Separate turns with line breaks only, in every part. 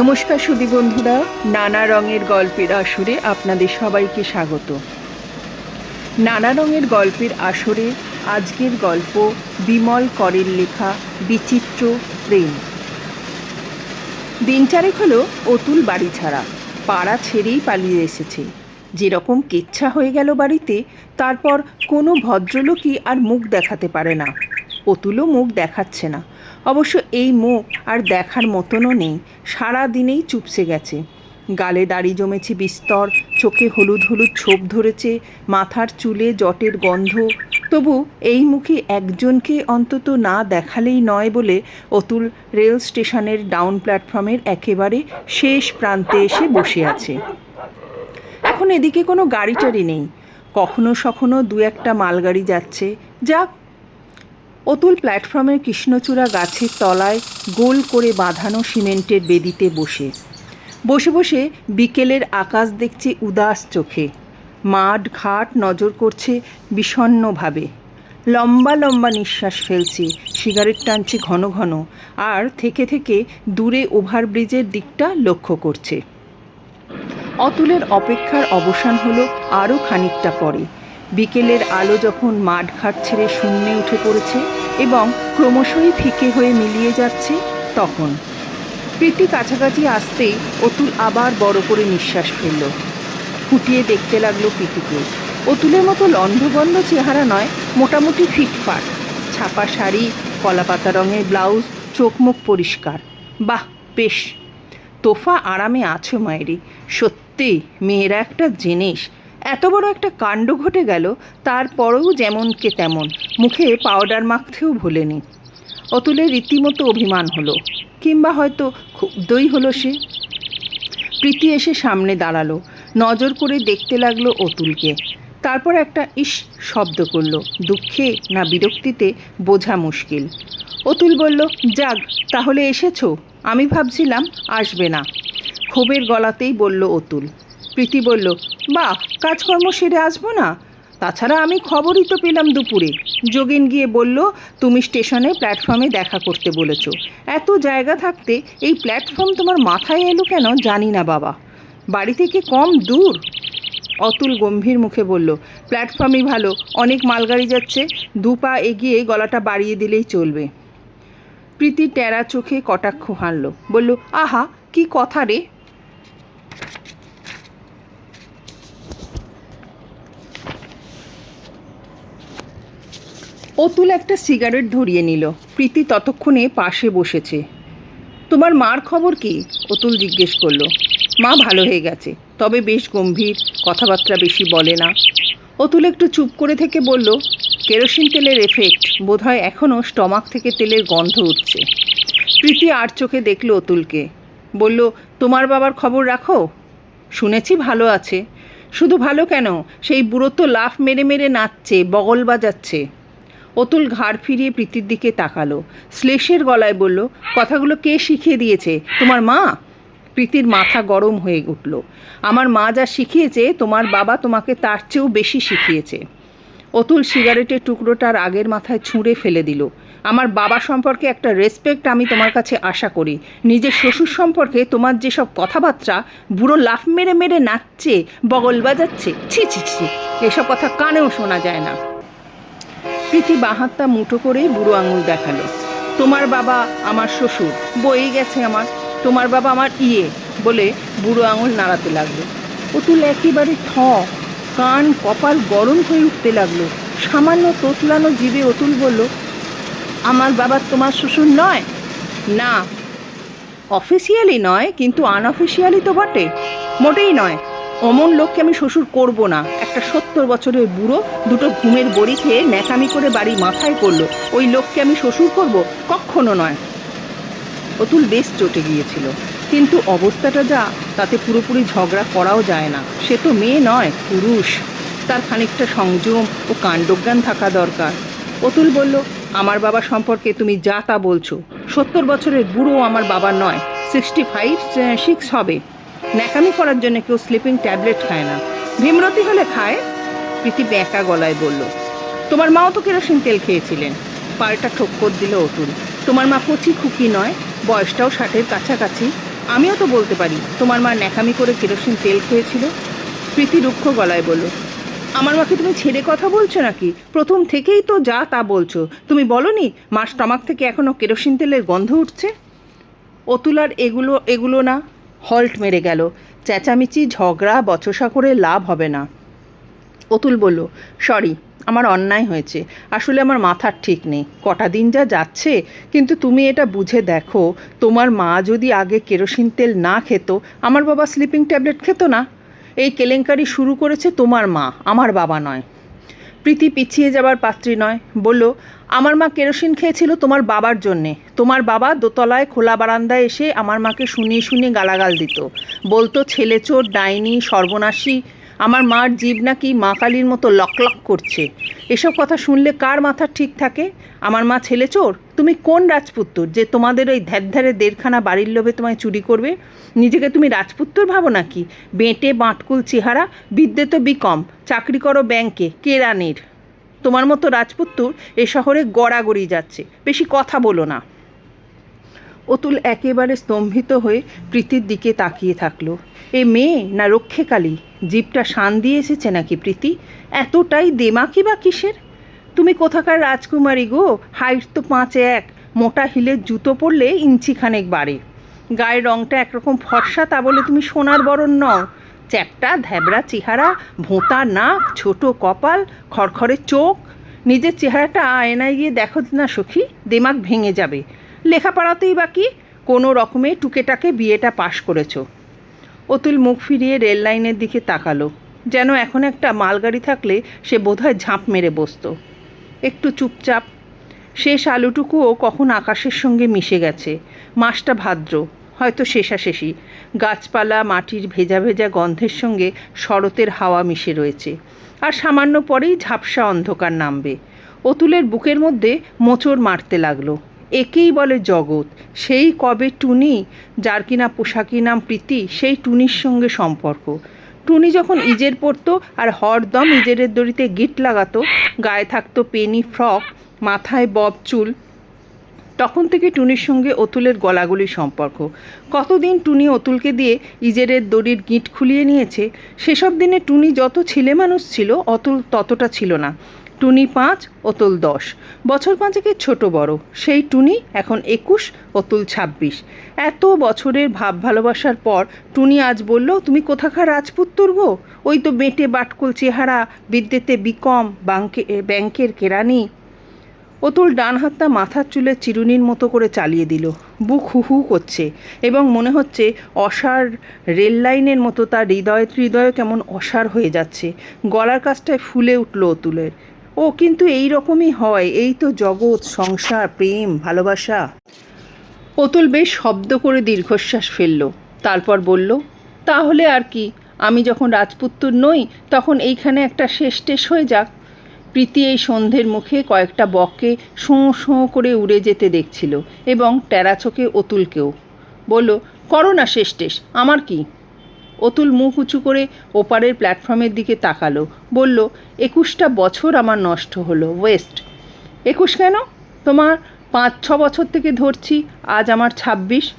নমস্কার সুদী বন্ধুরা, নানা রঙের গল্পের আসরে আপনাদের সবাইকে স্বাগত। নানা রঙের গল্পের আসরে আজকের গল্প বিমল করের লেখা বিচিত্র প্রেম। দিন চারেক হলো অতুল বাড়ি ছাড়া, পাড়া ছেড়েই পালিয়ে এসেছে। যেরকম কেচ্ছা হয়ে গেল বাড়িতে, তারপর কোনো ভদ্রলোকই আর মুখ দেখাতে পারে না। অতুলও মুখ দেখাচ্ছে না। অবশ্য এই মুখ আর দেখার মতনও নেই, সারা দিনেই চুপসে গেছে। গালে দাড়ি জমেছে বিস্তর, চোখে হলুদ হলুদ ছোপ ধরেছে, মাথার চুলে জটের গন্ধ। তবু এই মুখে একজনকে অন্তত না দেখালেই নয় বলে অতুল রেল স্টেশনের ডাউন প্ল্যাটফর্মের একেবারে শেষ প্রান্তে এসে বসে আছে। এখন এদিকে কোনো গাড়ি টাড়ি নেই। কখনো সখনো দু একটা মালগাড়ি যাচ্ছে। যাক অতুল প্ল্যাটফর্মের কৃষ্ণচূড়া গাছের তলায় গোল করে বাঁধানো সিমেন্টের বেদিতে বসে। বসে বসে বিকেলের আকাশ দেখছে উদাস চোখে। মাঠ ঘাট নজর করছে বিষণ্ণভাবে লম্বা লম্বা নিঃশ্বাস ফেলছে, সিগারেট টানছে ঘন ঘন, আর থেকে থেকে দূরে ওভারব্রিজের দিকটা লক্ষ্য করছে। অতুলের অপেক্ষার অবসান হলো আরও খানিকটা পরে। বিকেলের আলো যখন মাঠঘাট ছেড়ে শূন্যে উঠে পড়েছে এবং ক্রমশই ফিকে হয়ে মিলিয়ে যাচ্ছে, তখন প্রীতি কাছাকাছি আসতেই অতুল আবার বড় করে নিঃশ্বাস ফেলল। ফুটিয়ে দেখতে লাগল প্রীতিকে। অতুলের মতো লন্ধবন্ধ চেহারা নয়, মোটামুটি ফিটফাট। ছাপা শাড়ি, কলাপাতা রঙের ব্লাউজ চোখ মুখ পরিষ্কার। বাহ, বেশ। তোফা আরামে আছো মায়েরি সত্যি, মেয়েরা একটা জিনিস। এত বড় একটা কাণ্ড ঘটে গেল তারপরেও যেমনকে তেমন। মুখে পাউডার মাখতেও ভোলেনি। অতুলের রীতিমতো অভিমান হলো, কিংবা হয়তো ক্ষুব্ধই হলো সে। প্রীতি এসে সামনে দাঁড়াল, নজর করে দেখতে লাগল অতুলকে। তারপর একটা ইস শব্দ করল, দুঃখে না বিরক্তিতে বোঝা মুশকিল। অতুল বলল, যাক, তাহলে এসেছ। আমি ভাবছিলাম আসবে না। ক্ষোভের গলাতেই বলল অতুল প্রীতি বলল বা কাজকর্ম সেরে আসব না? তাছাড়া আমি খবরই তো পেলাম দুপুরে। যোগেন গিয়ে বলল, তুমি স্টেশনে প্ল্যাটফর্মে দেখা করতে বলেছ। এত জায়গা থাকতে এই প্ল্যাটফর্ম তোমার মাথায় এলো কেন জানি না বাবা। বাড়ি থেকে কম দূর? অতুল গম্ভীর মুখে বলল, প্ল্যাটফর্মই ভালো, অনেক মালগাড়ি যাচ্ছে, দু পা এগিয়ে গলাটা বাড়িয়ে দিলেই চলবে। প্রীতি টেরা চোখে কটাক্ষ হানল বলল, আহা, কি কথা রে! অতুল একটা সিগারেট ধরিয়ে নিল। প্রীতি ততক্ষণে পাশে বসেছে। তোমার মার খবর কি? অতুল জিজ্ঞেস করল। মা ভালো হয়ে গেছে, তবে বেশ গম্ভীর, কথাবার্তা বেশি বলে না। অতুল একটু চুপ করে থেকে বলল, কেরোসিন তেলের এফেক্ট বোধহয় এখনও স্টমাক থেকে তেলের গন্ধ উঠছে। প্রীতি আর চোখে দেখল অতুলকে। বলল, তোমার বাবার খবর রাখো? শুনেছি ভালো আছে। শুধু ভালো কেন? সেই বুড়ো তো লাফ মেরে মেরে নাচছে, বগল বাজাচ্ছে। অতুল ঘাড় ফিরিয়ে প্রীতির দিকে তাকালো। শ্লেষের গলায় বলল, কথাগুলো কে শিখিয়ে দিয়েছে? তোমার মা? প্রীতির মাথা গরম হয়ে উঠল। আমার মা যা শিখিয়েছে, তোমার বাবা তোমাকে তার চেয়েও বেশি শিখিয়েছে। অতুল সিগারেটের টুকরোটার আগের মাথায় ছুঁড়ে ফেলে দিল। আমার বাবা সম্পর্কে একটা রেসপেক্ট আমি তোমার কাছে আশা করি। নিজের শ্বশুর সম্পর্কে তোমার যেসব কথাবার্তা, বুড়ো লাফ মেরে মেরে নাচছে, বগল বাজাচ্ছে ছি ছি ছি, এসব কথা কানেও শোনা যায় না। প্রীতি বাহাত্তা মুঠো করেই বুড়ো আঙুল দেখাল। তোমার বাবা আমার শ্বশুর বই গেছে আমার। তোমার বাবা আমার ইয়ে বলে বুড়ো আঙুল নাড়াতে লাগল। অতুল একেবারে থ, কান কপাল গরম হয়ে উঠতে লাগল। সামান্য তোতলানো জীবে অতুল বলল, আমার বাবা তোমার শ্বশুর নয়? না, অফিসিয়ালি নয়, কিন্তু আনঅফিসিয়ালি তো বটে। মোটেই নয়। অমন লোককে আমি শ্বশুর করব না। একটা সত্তর বছরের বুড়ো দুটো ঘুমের বড়ি খেয়ে ন্যাকামি করে বাড়ি মাথায় করল ওই লোককে আমি শ্বশুর করব? কখনো নয়। অতুল বেশ চটে গিয়েছিল। কিন্তু অবস্থাটা যা, তাতে পুরোপুরি ঝগড়া করাও যায় না। সে তো মেয়ে নয়, পুরুষ। তার খানিকটা সংযম ও কাণ্ডজ্ঞান থাকা দরকার। অতুল বলল, আমার বাবা সম্পর্কে তুমি যা তা বলছো। সত্তর বছরের বুড়ো আমার বাবা নয়। সিক্সটি ফাইভ সিক্স হবে। ন্যাকামি করার জন্য কেউ স্লিপিং ট্যাবলেট খায় না। ভীমরতি হলে খায়। প্রীতি ব্যাঁকা গলায় বলল, তোমার মাও তো কেরোসিন তেল খেয়েছিলেন। পাল্টা ঠক্কর দিল অতুল। তোমার মা কচি খুকি নয়, বয়সটাও ষাটের কাছাকাছি। আমিও তো বলতে পারি, তোমার মা ন্যাকামি করে কেরোসিন তেল খেয়েছিল। প্রীতি রুক্ষ গলায় বলল, আমার মাকে তুমি ছেড়ে কথা বলছো নাকি? প্রথম থেকেই তো যা তা বলছো। তুমি বলনি মার স্টমাক থেকে এখনও কেরোসিন তেলের গন্ধ উঠছে? অতুলার এগুলো এগুলো না। হল্ট মেরে গেল। চেঁচামেচি, ঝগড়া, বচসা করে লাভ হবে না। অতুল বলল, সরি, আমার অন্যায় হয়েছে। আসলে আমার মাথার ঠিক নেই। কটা দিন যা যাচ্ছে, কিন্তু তুমি এটা বুঝে দেখো, তোমার মা যদি আগে কেরোসিন তেল না খেত, আমার বাবা স্লিপিং ট্যাবলেট খেত না। এই কেলেঙ্কারি শুরু করেছে তোমার মা, আমার বাবা নয়। প্রীতি পিছিয়ে যাবার পাত্রী নয়। বলল, আমার মা কেরোসিন খেয়েছিল তোমার বাবার জন্যে। তোমার বাবা দোতলায় খোলা বারান্দায় এসে আমার মাকে শুনিয়ে শুনিয়ে গালাগাল দিত। বলতো, ছেলে চোর, ডাইনি, সর্বনাশী আমার মার জীব নাকি মা কালীর মতো লক লক করছে। এসব কথা শুনলে কার মাথা ঠিক থাকে? আমার মা ছেলে চোর? তুমি কোন রাজপুত্তর যে তোমাদের ওই ধ্যারে দেড়খানা বাড়ির লোভে তোমায় চুরি করবে? নিজেকে তুমি রাজপুত্তর ভাবো নাকি? বেঁটে বাঁটকুল চেহারা, বিদ্যে তো বিকম। চাকরি করো ব্যাংকে, কেরানির। তোমার মতো রাজপুত্তর এ শহরে গড়াগড়ি যাচ্ছে। বেশি কথা বলো না। অতুল একেবারে স্তম্ভিত হয়ে প্রীতির দিকে তাকিয়ে থাকল। এ মেয়ে, না রক্ষেকালী জীবটা শান দিয়ে এসেছে নাকি প্রীতি? এতটাই দেমাকি বা কিসের? তুমি কোথাকার রাজকুমারী গো? হাইট তো পাঁচে এক, মোটা হিলের জুতো পরলে ইঞ্চি খানেক বাড়ে। গায়ের রংটা একরকম ফর্সা, তা বলে তুমি সোনার বরণ নও। চ্যাপটা ধ্যাবড়া চেহারা, ভোঁতা নাক, ছোট কপাল, খড়খড়ে চোখ। নিজের চেহারাটা আয়নায় গিয়ে দেখো না সখী দেমাগ ভেঙে যাবে। লেখাপড়াতেই বাকি কোনো রকমে টুকেটাকে বিয়েটা পাশ করেছ। অতুল মুখ ফিরিয়ে রেল লাইনের দিকে তাকালো। যেন এখন একটা মালগাড়ি থাকলে সে বোধহয় ঝাঁপ মেরে বসতো। একটু চুপচাপ। শেষ আলুটুকুও কখন আকাশের সঙ্গে মিশে গেছে। মাসটা ভাদ্র, হয়তো শেষাশেষি। গাছপালা, মাটির ভেজা ভেজা গন্ধের সঙ্গে শরতের হাওয়া মিশে রয়েছে। আর সামান্য পরেই ঝাপসা অন্ধকার নামবে। অতুলের বুকের মধ্যে মোচড় মারতে লাগল। একেই বলে জগৎ। সেই কবে টুনি, যার কিনা পোশাকি নাম প্রীতি, সেই টুনির সঙ্গে সম্পর্ক। টুনি যখন ইজের পরতো আর হরদম ইজেরের দড়িতে গিট লাগাতো, গায়ে থাকতো পেনি ফ্রক, মাথায় বব চুল, তখন থেকে টুনির সঙ্গে অতুলের গলাগুলি সম্পর্ক। কতদিন টুনি অতুলকে দিয়ে ইজেরের দড়ির গিঁট খুলিয়ে নিয়েছে, সেসব দিনে টুনি যত ছেলে মানুষ ছিল, অতুল ততটা ছিল না। টুনি পাঁচ, অতুল দশ। বছর পাঁচেকের ছোট বড়। সেই টুনি এখন একুশ, অতুল ছাব্বিশ। এত বছরের ভাব ভালোবাসার পর টুনি আজ বলল, তুমি কোথাকার রাজপুত্তর গো? ওই তো বেঁটে বাটকুল চেহারা, বিদ্যেতে বিকম বাঙ্কে ব্যাংকের কেরানি। অতুল ডান হাতটা মাথার চুলে চিরুনির মতো করে চালিয়ে দিল। বুক হু হু করছে এবং মনে হচ্ছে অসার রেল লাইনের মতো তার হৃদয় হৃদয় কেমন অসার হয়ে যাচ্ছে। গলার কাছটায় ফুলে উঠল অতুলের। ও কিন্তু এই রকমই হয়। এই তো জগৎ, সংসার, প্রেম, ভালোবাসা। অতুল বেশ শব্দ করে দীর্ঘশ্বাস ফেলল। তারপর বলল, তাহলে আর কি? আমি যখন রাজপুত্তর নই, তখন এইখানে একটা শেষ টেস হয়ে যাক। প্রীতি এই সন্ধ্যের মুখে কয়েকটা বককে শোঁ শোঁ করে উড়ে যেতে দেখছিল এবং টেরা চোখে অতুলকেও। বলল, করো না শেষ টেস আমার কি? অতুল মুখ উঁচু করে ওপারের প্ল্যাটফর্মের দিকে তাকালো। বলল, একুশটা বছর আমার নষ্ট হলো, ওয়েস্ট। একুশ কেন? তোমার পাঁচ, ছ বছর থেকে ধরছি, আজ আমার ছাব্বিশ।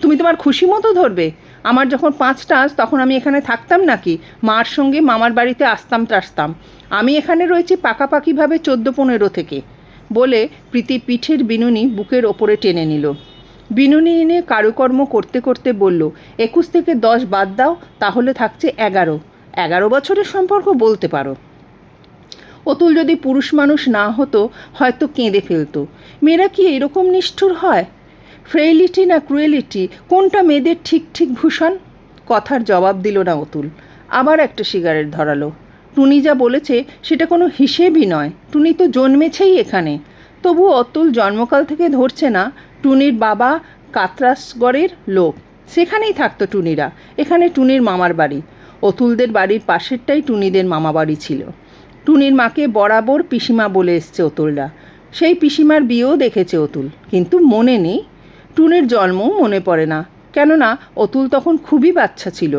তুমি তোমার খুশি মতো ধরবে। আমার যখন পাঁচটা তখন আমি এখানে থাকতাম নাকি? মার সঙ্গে মামার বাড়িতে আসতাম টাসতাম। আমি এখানে রয়েছি পাকাপাকিভাবে চোদ্দ, পনেরো থেকে। বলে প্রীতি পিঠের বিনুনি বুকের ওপরে টেনে নিল। বিনুনি এনে কারুকর্ম করতে করতে বলল, একুশ থেকে দশ বাদ দাও, তাহলে থাকছে এগারো। এগারো বছরের সম্পর্ক বলতে পারো। অতুল যদি পুরুষ মানুষ না হতো, হয়তো কেঁদে ফেলতো। মেয়েরা কি এরকম নিষ্ঠুর হয়? ফ্রেইলিটি না ক্রুয়েলিটি? কোনটা মেয়েদের ঠিক ঠিক ভূষণ? কথার জবাব দিল না অতুল। আবার একটা সিগারেট ধরালো। টুনি যা বলেছে, সেটা কোনো হিসেবই নয়। টুনি তো জন্মেছেই এখানে। তবু অতুল জন্মকাল থেকে ধরছে না টুনির বাবা কাতরাসগড়ের লোক। সেখানেই থাকতো টুনিরা। এখানে টুনির মামার বাড়ি। অতুলদের বাড়ির পাশেরটাই টুনিদের মামা বাড়ি ছিল। টুনির মাকে বরাবর পিসিমা বলে এসছে অতুলরা। সেই পিসিমার বিয়েও দেখেছে অতুল। কিন্তু মনে নেই। টুনির জন্মও মনে পড়ে না। কেননা অতুল তখন খুবই বাচ্চা ছিল।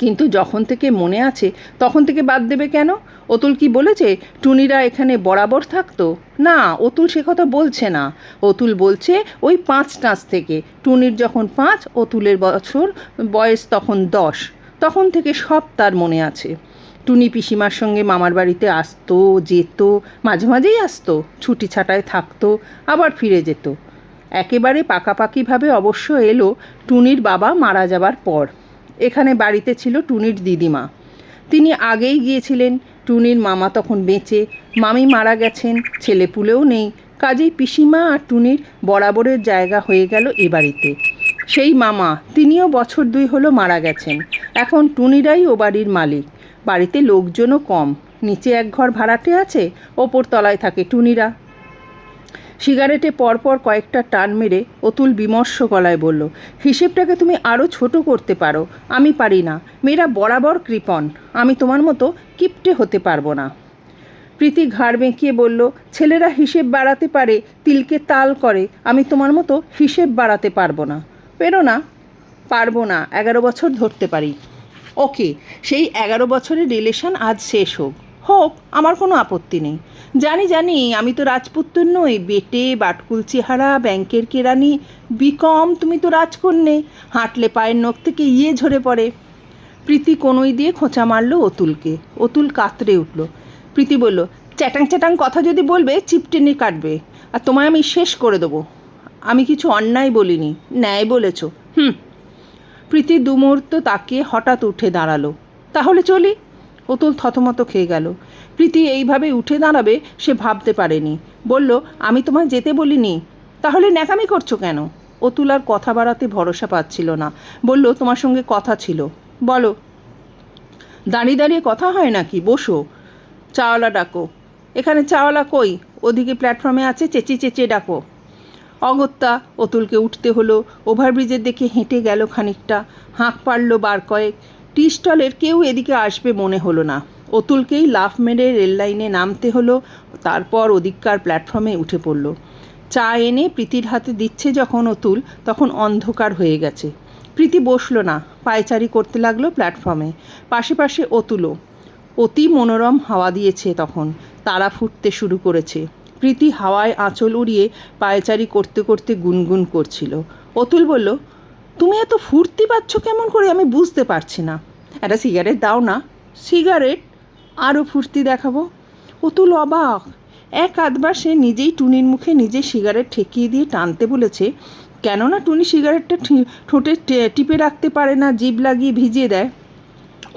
কিন্তু যখন থেকে মনে আছে, তখন থেকে বাদ দেবে কেন? অতুল কি বলেছে, টুনিরা এখানে বরাবর থাকতো? না, অতুল সে কথা বলছে না। অতুল বলছে, ওই পাঁচ টাঁচ থেকে। টুনির যখন পাঁচ, অতুলের বছর বয়স তখন দশ। তখন থেকে সব তার মনে আছে। টুনি পিসিমার সঙ্গে মামার বাড়িতে আসতো, যেত, মাঝে মাঝেই আসতো, ছুটি ছাটায় থাকতো, আবার ফিরে যেত। একেবারে পাকাপাকিভাবে অবশ্য এলো টুনির বাবা মারা যাবার পর। এখানে বাড়িতে ছিল টুনির দিদিমা। তিনি আগেই গিয়েছিলেন, টুনির মামা তখন বেঁচে, মামি মারা গেছেন, ছেলে পুলেও নেই। কাজেই পিসিমা আর টুনির বরাবরের জায়গা হয়ে গেল এ বাড়িতে। সেই মামা, তিনিও বছর দুই হলো মারা গেছেন। এখন টুনিরাই ও বাড়ির মালিক। বাড়িতে লোকজনও কম। নিচে এক ঘর ভাড়াটে আছে ওপর তলায় থাকে টুনিরা। সিগারেটে পরপর কয়েকটা টান মেরে অতুল বিমর্ষ গলায় বলল, হিসেবটাকে তুমি আরও ছোট করতে পারো, আমি পারি না। মেয়েরা বরাবর কৃপণ, আমি তোমার মতো কিপটে হতে পারব না। প্রীতি ঘাড় বেঁকিয়ে বলল, ছেলেরা হিসেব বাড়াতে পারে, তিলকে তাল করে, আমি তোমার মতো হিসেব বাড়াতে পারব না। পেরো না, পারব না, এগারো বছর ধরতে পারি। ওকে, সেই এগারো বছরের রিলেশন আজ শেষ হোক। হোক, আমার কোনো আপত্তি নেই। জানি জানি, আমি তো রাজপুত্তর নই, বেটে, বাটকুল চেহারা, ব্যাংকের কেরানি, বিকম, তুমি তো রাজকন্যে, হাঁটলে পায়ের নখ থেকে ইয়ে ঝরে পড়ে। প্রীতি কোনোই দিয়ে খোঁচা মারলো অতুলকে। অতুল কাতরে উঠল। প্রীতি বলল, চ্যাটাং চ্যাটাং কথা যদি বলবে চিপটেনে কাটবে। আর তোমায় আমি শেষ করে দেবো। আমি কিছু অন্যায় বলিনি, ন্যায় বলেছ। হুম। প্রীতি দুমুহূর্ত তাকে হঠাৎ উঠে দাঁড়াল। তাহলে চলি। অতুল থতমত খেয়ে গেল। প্রীতি এইভাবে উঠে দাঁড়াবে সে ভাবতে পারেনি। বলল, আমি তোমায় যেতে বলিনি। তাহলে ন্যাকামি করছ কেন? অতুল আর কথা বাড়াতে ভরসা পাচ্ছিল না। বলল, তোমার সঙ্গে কথা ছিল। বলো, দাঁড়িয়ে দাঁড়িয়ে কথা হয় নাকি? বসো। চাওয়ালা ডাকো। এখানে চাওয়ালা কই? ওদিকে প্ল্যাটফর্মে আছে, চেঁচিয়ে চেঁচিয়ে ডাকো। অগত্যা অতুলকে উঠতে হলো। ওভারব্রিজের দিকে হেঁটে গেল খানিকটা। হাঁক পারল বার কয়েক। টি স্টলের কেউ এদিকে আসবে মনে হলো না। অতুলকেই লাফ মেরে রেল লাইনে নামতে হলো, তারপর ওদিককার প্ল্যাটফর্মে উঠে পড়ল। চা এনে প্রীতির হাতে দিচ্ছে যখন অতুল, তখন অন্ধকার হয়ে গেছে। প্রীতি বসল না, পায়চারি করতে লাগল প্ল্যাটফর্মে। পাশে পাশে অতুলও। অতি মনোরম হাওয়া দিয়েছে তখন, তারা ফুটতে শুরু করেছে। প্রীতি হাওয়ায় আঁচল উড়িয়ে পায়চারি করতে করতে গুনগুন করছিল। অতুল বলল তুমি এত ফুর্তি পাচ্ছ কেমন করে? আমি বুঝতে পারছি না। একটা সিগারেট দাও না। সিগারেট আরও ফুর্তি দেখাবো। অতুল অবাক এক আধবার সে নিজেই টুনির মুখে নিজে সিগারেট ঠেকিয়ে দিয়ে টানতে বলেছে, কেননা টুনি সিগারেটটা ঠোঁটে টিপে রাখতে পারে না, জিভ লাগিয়ে ভিজিয়ে দেয়।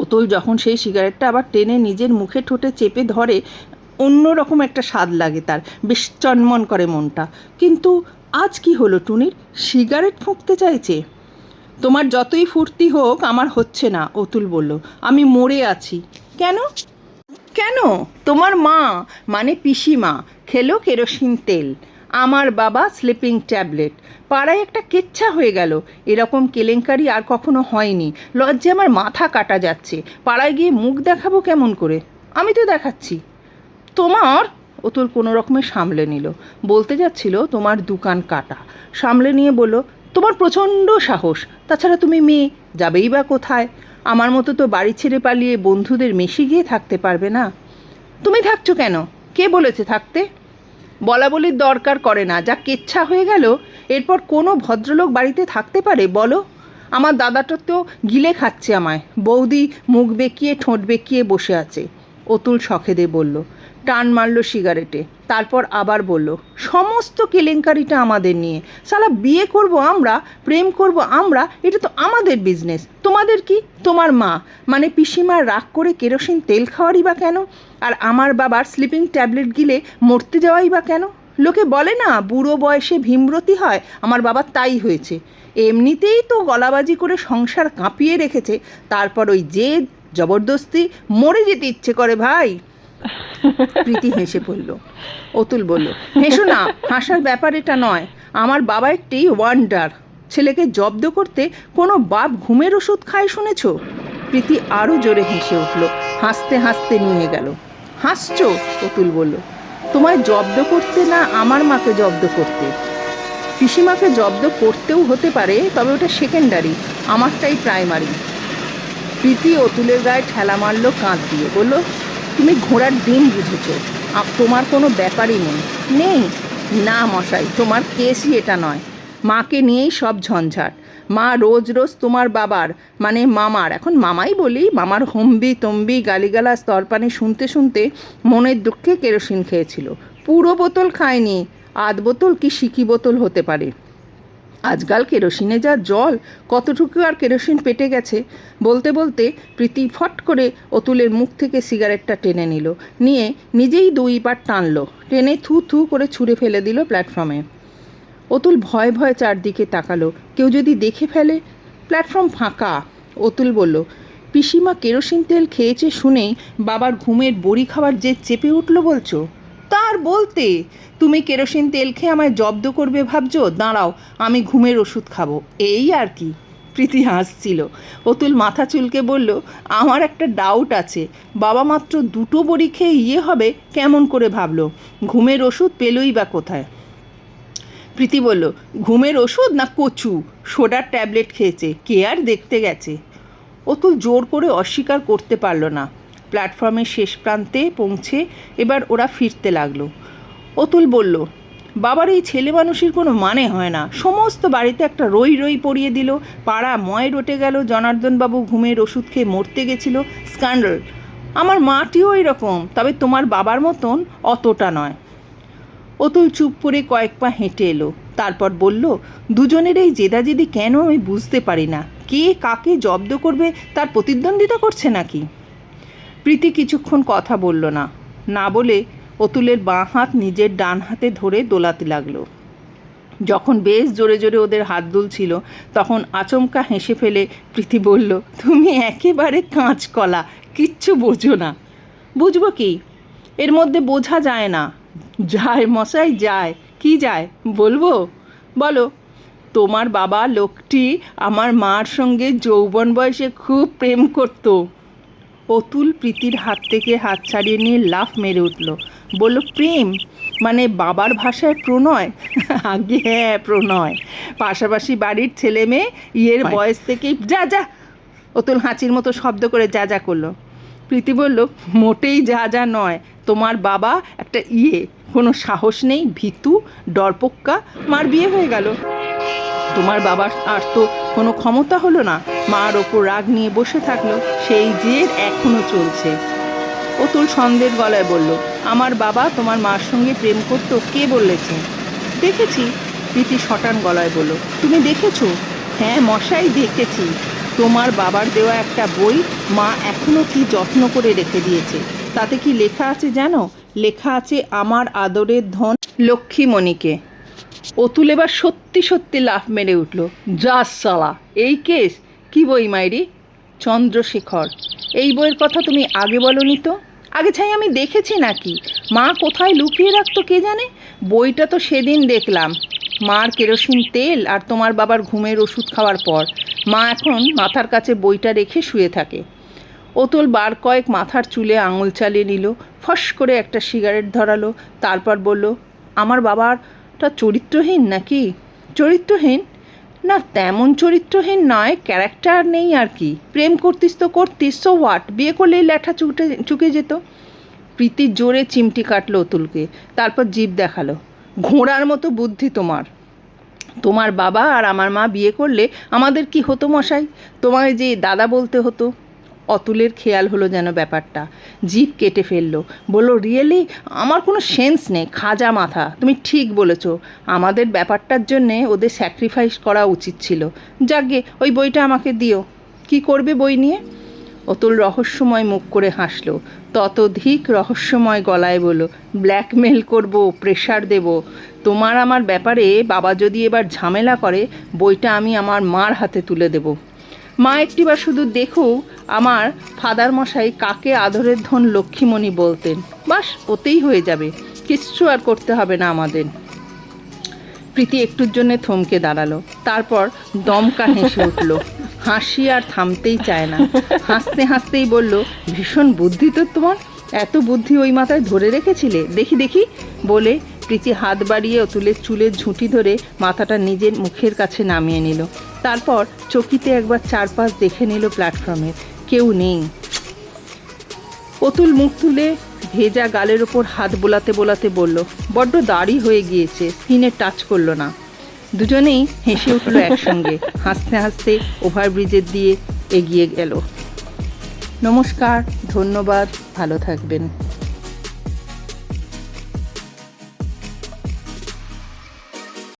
অতুল যখন সেই সিগারেটটা আবার টেনে নিজের মুখে ঠোঁটে চেপে ধরে, অন্যরকম একটা স্বাদ লাগে তার। বেশ চনমন করে মনটা। কিন্তু আজ কি হলো টুনির? সিগারেট ফুঁকতে চাইছে? তোমার যতই ফুর্তি হোক, আমার হচ্ছে না, অতুল বলল। আমি মরে আছি। কেন? কেন? তোমার মা মানে পিসিমা, খেলো কেরোসিন তেল। আমার বাবা স্লিপিং ট্যাবলেট। পাড়ায় একটা কেচ্ছা হয়ে গেল। এরকম কেলেঙ্কারি আর কখনো হয়নি। লজ্জে আমার মাথা কাটা যাচ্ছে। পাড়ায় গিয়ে মুখ দেখাবো কেমন করে? আমি তো দেখাচ্ছি। তোমার? অতুল কোনো রকমে সামলে নিল। বলতে যাচ্ছিল, তোমার দোকান কাটা। সামলে নিয়ে বলল, তোমার প্রচণ্ড সাহস। তাছাড়া তুমি মেয়ে, যাবেই বা কোথায়? আমার মতো তো বাড়ি ছেড়ে পালিয়ে বন্ধুদের মেশে গিয়ে থাকতে পারবে না। তুমি থাকছো কেন? কে বলেছে থাকতে? বলা বলির দরকার করে না, যা কেচ্ছা হয়ে গেল, এরপর কোনো ভদ্রলোক বাড়িতে থাকতে পারে, বলো? আমার দাদাটা তো গিলে খাচ্ছে আমায়, বৌদি মুখ বেঁকিয়ে, ঠোঁট বেঁকিয়ে বসে আছে। অতুল শখেদে বলল, টান মারল সিগারেটে। তারপর আবার বলল, সমস্ত কেলেঙ্কারিটা আমাদের নিয়ে। সালা বিয়ে করব আমরা, প্রেম করব আমরা, এটা তো আমাদের বিজনেস তোমাদের কি? তোমার মা। মানে পিসিমার রাগ করে কেরোসিন তেল খাওয়ারই বা কেন? আর আমার বাবার স্লিপিং ট্যাবলেট গিলে মরতে যাওয়াই বা কেন? লোকে বলে না, বুড়ো বয়সে ভীমরতি হয়। আমার বাবার তাই হয়েছে। এমনিতেই তো গলাবাজি করে সংসার কাঁপিয়ে রেখেছে। তারপর ওই জেদ জবরদস্তি মরে যেতে ইচ্ছে করে ভাই। প্রীতি হেসে পড়ল। অতুল বলল হেসো না হাসার ব্যাপার এটা নয়। আমার বাবা একটি ওয়ান্ডার ছেলেকে জব্দ করতে কোনো বাপ ঘুমের ওষুধ খায় শুনেছ? প্রীতি আরও জোরে হেসে উঠল হাসতে হাসতে নিয়ে গেল। হাসছো? অতুল বলল তোমায় জব্দ করতে না আমার মাকে জব্দ করতে? পিসিমাকে জব্দ করতেও হতে পারে তবে ওটা সেকেন্ডারি আমারটাই প্রাইমারি প্রীতি অতুলের গায়ে ঠেলা মারলো, কাঁধ দিয়ে বলল, তুমি ঘোড়ার ডিম বুঝেছ। তোমার কোনো ব্যাপারই নেই। নেই? না মশাই, তোমার কেসই এটা নয়। মাকে নিয়েই সব ঝঞ্ঝাট। মা রোজ রোজ তোমার বাবার মানে মামার, এখন মামাই বলি, মামার হম্বি তম্বি গালিগালা স্তরপানি শুনতে শুনতে মনের দুঃখে কেরোসিন খেয়েছিল। পুরো বোতল খায়নি, আধ বোতল কি সিকি বোতল হতে পারে? আজকাল কেরোসিনে যা জল, কতটুকু আর কেরোসিন পেটে গেছে? বলতে বলতে প্রীতি ফট করে অতুলের মুখ থেকে সিগারেটটা টেনে নিল। নিয়ে নিজেই দুই পাট টানলো। টেনে থু থু করে ছুঁড়ে ফেলে দিল প্ল্যাটফর্মে। অতুল ভয়ে ভয়ে চারদিকে তাকালো। কেউ যদি দেখে ফেলে, প্ল্যাটফর্ম ফাঁকা। অতুল বলল, পিসিমা কেরোসিন তেল খেয়েছে শুনেই বাবার ঘুমের বড়ি খাবার যে চেপে উঠল বলছো? তার বলতে, তুমি কেরোসিন তেল খেয়ে আমায় জব্দ করবে ভাবছ? দাঁড়াও, আমি ঘুমের ওষুধ খাব। এই আর কি। প্রীতি হাসছিল। অতুল মাথা চুলকে বলল, আমার একটা ডাউট আছে। বাবা মাত্র দুটো বড়ি খেয়ে ইয়ে হবে, কেমন করে ভাবলো? ঘুমের ওষুধ পেলই বা কোথায়? প্রীতি বলল, ঘুমের ওষুধ না কচু? সোডার ট্যাবলেট খেয়েছে, কে আর দেখতে গেছে? অতুল জোর করে অস্বীকার করতে পারল না। প্ল্যাটফর্মের শেষ প্রান্তে পৌঁছে এবার ওরা ফিরতে লাগল। অতুল বলল, বাবার এই ছেলে মানুষের কোনো মানে হয় না। সমস্ত বাড়িতে একটা রই রই পরিয়ে দিল। পাড়া ময় রটে গেল। জনার্দনবাবু ঘুমের ওষুধ খেয়ে মরতে গেছিল। স্ক্যান্ডাল। আমার মাটিও এরকম, তবে তোমার বাবার মতন অতটা নয়। অতুল চুপ করে কয়েক পা হেঁটে এলো। তারপর বলল, দুজনের এই জেদাজেদি কেন আমি বুঝতে পারি না? কে কাকে জব্দ করবে? তার প্রতিদ্বন্দ্বিতা করছে নাকি? প্রীতি কিছুক্ষণ কথা বলল না। না বলে অতুলের বাঁ হাত নিজের ডান হাতে ধরে দোলাতে লাগল। যখন বেশ জোরে জোরে ওদের হাত দুলছিল, তখন আচমকা হেসে ফেলে প্রীতি বলল, তুমি একেবারে কাঁচকলা, কিচ্ছু বোঝো না। বুঝব কি? এর মধ্যে বোঝা যায় না। যায় মশাই, যায়। কি যায়? বলব? বলো, তোমার বাবা লোকটি আমার মার সঙ্গে যৌবন বয়সে খুব প্রেম করতো। অতুল প্রীতির হাত থেকে হাত ছাড়িয়ে নিয়ে লাফ মেরে উঠল। বলল প্রেম? মানে বাবার ভাষায় প্রণয়? আগে হ্যাঁ প্রণয়। পাশাপাশি বাড়ির ছেলে মেয়ে ইয়ের বয়স থেকেই যা যা। অতুল হাঁচির মতো শব্দ করে যা যা করল। প্রীতি বলল মোটেই যা যা নয়। তোমার বাবা একটা ইয়ে। কোনো সাহস নেই, ভীতু, ডরপোক্কা, মার বিয়ে হয়ে গেল। তোমার বাবার আর তো কোনো ক্ষমতা হলো না। মার ওপর রাগ নিয়ে বসে থাকল, সেই জেদ এখনও চলছে। অতুল সন্দেহের গলায় বলল, আমার বাবা তোমার মার সঙ্গে প্রেম করতো, কে বলেছে? দেখেছি। প্রীতি শটান গলায় বলল, তুমি দেখেছ? হ্যাঁ মশাই, দেখেছি। তোমার বাবার দেওয়া একটা বই মা এখনও কি যত্ন করে রেখে দিয়েছে? তাতে কি লেখা আছে জানো? লেখা আছে, আমার আদরের ধন লক্ষ্মীমণিকে। অতুল এবার সত্যি সত্যি লাফ মেরে উঠল, যা সালা, এই কেস? কি বই মাইরি? চন্দ্রশেখর। এই বইয়ের কথা তুমি আগে বলনি তো? আগে ছাই আমি দেখেছি নাকি। মা কোথায় লুকিয়ে রাখতো কে জানে? বইটা তো সেদিন দেখলাম। মার কেরোসিন তেল আর তোমার বাবার ঘুমের ওষুধ খাওয়ার পর। মা এখন মাথার কাছে বইটা রেখে শুয়ে থাকে। অতুল বার কয়েক মাথার চুলে আঙুল চালিয়ে নিল, ফস করে একটা সিগারেট ধরালো, তারপর বলল, আমার বাবারটা চরিত্রহীন নাকি? চরিত্রহীন? না, তেমন চরিত্রহীন নয়, ক্যারেক্টার নেই আর কি। প্রেম করতিস তো করতিস সো হোয়াট বিয়ে করলেই ল্যাঠা চুকে চুকে যেত। প্রীতি জোরে চিমটি কাটলো অতুলকে তারপর জিভ দেখাল, ঘোড়ার মতো বুদ্ধি তোমার। তোমার বাবা আর আমার মা বিয়ে করলে আমাদের কি হতো মশাই? তোমায় যে দাদা বলতে হতো অতুলের খেয়াল হলো যেন ব্যাপারটা। জিভ কেটে ফেলল। বলল, রিয়েলি? আমার কোনো সেন্স নেই। খাজা মাথা। তুমি ঠিক বলেছ। আমাদের ব্যাপারটার জন্যে ওদের স্যাক্রিফাইস করা উচিত ছিল। যাকগে ওই বইটা আমাকে দিও। কি করবে বই নিয়ে? অতুল রহস্যময় মুখ করে হাসলো। ততধিক রহস্যময় গলায় বলল, ব্ল্যাকমেল করব, প্রেশার দেব। তোমার আমার ব্যাপারে বাবা যদি এবার ঝামেলা করে, বইটা আমি আমার মার হাতে তুলে দেব। মা একটিবার শুধু দেখো আমার ফাদার মশাই কাকে আদরের ধন লক্ষ্মীমণি বলতেন। বাস, ওতেই হয়ে যাবে। কিচ্ছু আর করতে হবে না আমাদের। প্রীতি একটুর জন্য থমকে দাঁড়াল। তারপর দমকা হেসে উঠল। হাসি আর থামতেই চায় না। হাসতে হাসতেই বলল, ভীষণ বুদ্ধি তো তোমার। এত বুদ্ধি ওই মাথায় ধরে রেখেছিলে? দেখি দেখি। বলে প্রীতি হাত বাড়িয়ে অতুলের চুলের ঝুঁটি ধরে মাথাটা নিজের মুখের কাছে নামিয়ে নিল। তারপর চকিতে একবার চারপাশ দেখে নিল প্ল্যাটফর্মের কেউ নেই। অতুল মুখ তুলে ভেজা গালের ওপর হাত বোলাতে বোলাতে বলল, বড্ড দাড়ি হয়ে গিয়েছে স্কিনে টাচ করল না। দুজনেই হেসে উঠল একসঙ্গে, হাসতে হাসতে ওভারব্রিজের দিয়ে এগিয়ে গেল। নমস্কার, ধন্যবাদ, ভালো থাকবেন।